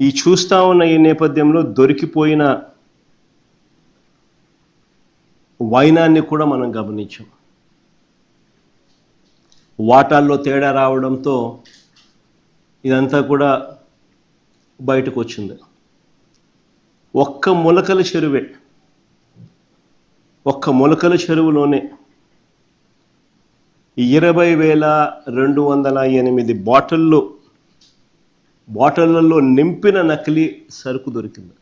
ఈ చూస్తా ఉన్న ఈ నేపథ్యంలో దొరికిపోయిన వైనాన్ని కూడా మనం గమనించాం. వాటాల్లో తేడా రావడంతో ఇదంతా కూడా బయటకు వచ్చింది ఒక్క మొలకల చెరువే. ఒక్క మొలకల చెరువులోనే ఇరవై వేల రెండు వందల ఎనిమిది బాటిళ్ళు బాటిళ్ళలో నింపిన నకిలీ సరుకు దొరికింది.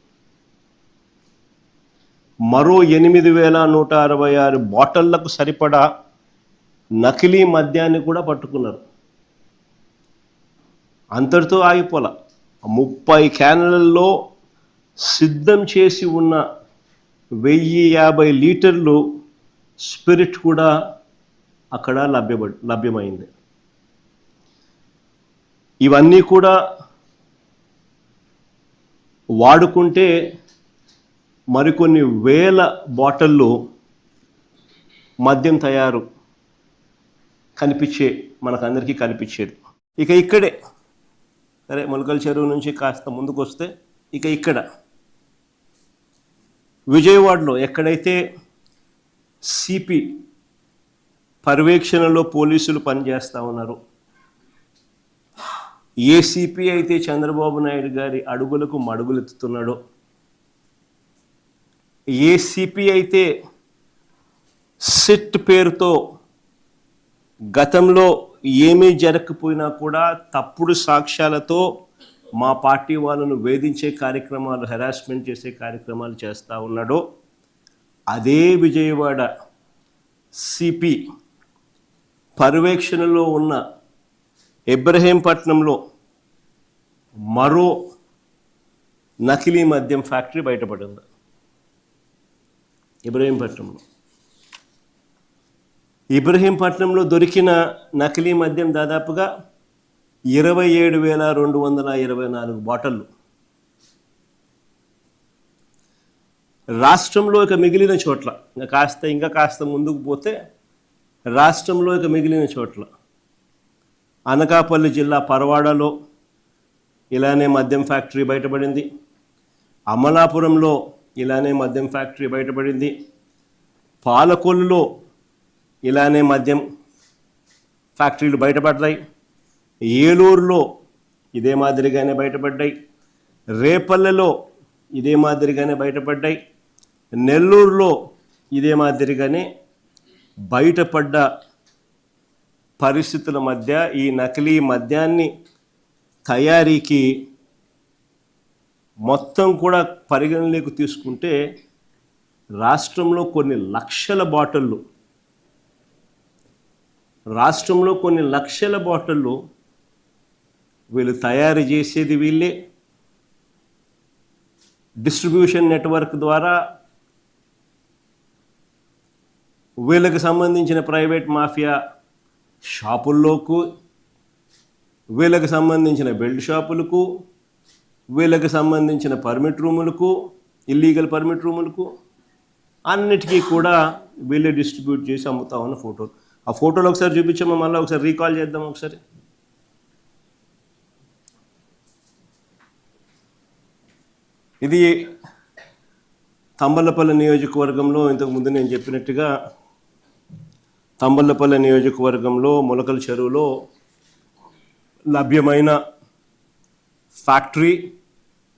మరో ఎనిమిది వేల నూట అరవై ఆరు బాటిళ్ళకు సరిపడా నకిలీ మద్యాన్ని కూడా పట్టుకున్నారు. అంతటితో ఆగిపోల. ముప్పై క్యాన్లలో సిద్ధం చేసి ఉన్న వెయ్యి యాభై లీటర్లు స్పిరిట్ కూడా అక్కడ లభ్యపడి లభ్యమైంది. ఇవన్నీ కూడా వాడుకుంటే మరికొన్ని వేల బాటిళ్ళు మద్యం తయారు కనిపించే మనకందరికీ కనిపించేది. ఇక ఇక్కడే సరే మొలకల చెరువు నుంచి కాస్త ముందుకు వస్తే ఇక ఇక్కడ విజయవాడలో ఎక్కడైతే సిపి పర్యవేక్షణలో పోలీసులు పనిచేస్తూ ఉన్నారు ఏ సిపి అయితే చంద్రబాబు నాయుడు గారి అడుగులకు మడుగులెత్తుతున్నాడో ఏ సిపి అయితే సిట్ పేరుతో గతంలో ఏమీ జరగకపోయినా కూడా తప్పుడు సాక్ష్యాలతో మా పార్టీ వాళ్ళను వేధించే కార్యక్రమాలు హెరాస్మెంట్ చేసే కార్యక్రమాలు చేస్తూ ఉన్నాడో అదే విజయవాడ సిపి పర్యవేక్షణలో ఉన్న ఇబ్రహీంపట్నంలో మరో నకిలీ మద్యం ఫ్యాక్టరీ బయటపడింది. ఇబ్రహీంపట్నంలో ఇబ్రహీంపట్నంలో దొరికిన నకిలీ మద్యం దాదాపుగా ఇరవై ఏడు వేల రెండు వందల ఇరవై నాలుగు బాటళ్ళు. రాష్ట్రంలో ఇక మిగిలిన చోట్ల ఇంకా కాస్త ఇంకా కాస్త ముందుకు పోతే రాష్ట్రంలో ఇక మిగిలిన చోట్ల అనకాపల్లి జిల్లా పరవాడలో ఇలానే మద్యం ఫ్యాక్టరీ బయటపడింది. అమలాపురంలో ఇలానే మద్యం ఫ్యాక్టరీ బయటపడింది. పాలకొల్లులో ఇలానే మద్యం ఫ్యాక్టరీలు బయటపడ్డాయి. ఏలూరులో ఇదే మాదిరిగానే బయటపడ్డాయి. రేపల్లెలో ఇదే మాదిరిగానే బయటపడ్డాయి. నెల్లూరులో ఇదే మాదిరిగానే బయటపడ్డ పరిస్థితుల మధ్య ఈ నకిలీ మద్యాన్ని తయారీకి మొత్తం కూడా పరిగణలోకి తీసుకుంటే రాష్ట్రంలో కొన్ని లక్షల బాటిళ్ళు రాష్ట్రంలో కొన్ని లక్షల బాటిళ్ళు వీళ్ళు తయారు చేసేది వీళ్ళే. డిస్ట్రిబ్యూషన్ నెట్వర్క్ ద్వారా వీళ్ళకి సంబంధించిన ప్రైవేట్ మాఫియా షాపుల్లోకు వీళ్ళకి సంబంధించిన బెల్ట్ షాపులకు వీళ్ళకి సంబంధించిన పర్మిట్ రూములకు ఇల్లీగల్ పర్మిట్ రూములకు అన్నిటికీ కూడా వీళ్ళే డిస్ట్రిబ్యూట్ చేసి అమ్ముతా ఉన్న ఫోటోలు ఆ ఫోటోలు ఒకసారి చూపించాము మళ్ళీ ఒకసారి రీకాల్ చేద్దాం ఒకసారి. ఇది తంబలపల్లి నియోజకవర్గంలో ఇంతకుముందు నేను చెప్పినట్టుగా తంబలపల్లి నియోజకవర్గంలో మొలకల చెరువులో లభ్యమైన ఫ్యాక్టరీ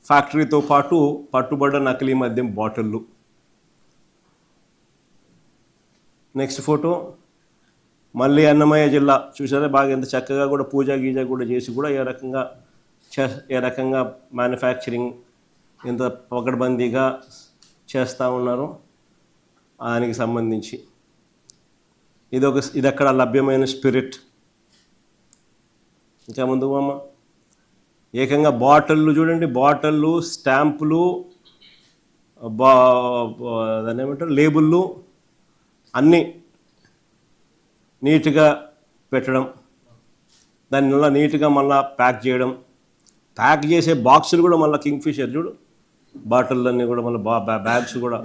ఫ్యాక్టరీతో పాటు పట్టుబడ్డ నకిలీ మద్యం బాటిళ్ళు. Next photo. మళ్ళీ అన్నమయ్య జిల్లా. చూసారా? బాగా ఎంత చక్కగా కూడా పూజ గీజ కూడా చేసి కూడా ఏ రకంగా చే ఏ రకంగా మ్యానుఫ్యాక్చరింగ్ ఎంత పకడ్బందీగా చేస్తూ ఉన్నారు. దానికి సంబంధించి. ఇది ఒక ఇది అక్కడ లభ్యమైన స్పిరిట్. ఇంకా ముందు అమ్మ ఏకంగా బాటిళ్ళు చూడండి బాటిళ్ళు స్టాంపులు బా దాన్ని ఏమంటారు లేబుళ్ళు అన్నీ నీట్గా పెట్టడం దాన్ని మళ్ళీ నీట్గా మళ్ళీ ప్యాక్ చేయడం ప్యాక్ చేసే బాక్సులు కూడా మళ్ళీ కింగ్ఫిషర్ చూడు. బాటిళ్ళన్నీ కూడా మళ్ళీ బా బ్యా- బ్యాగ్స్ కూడా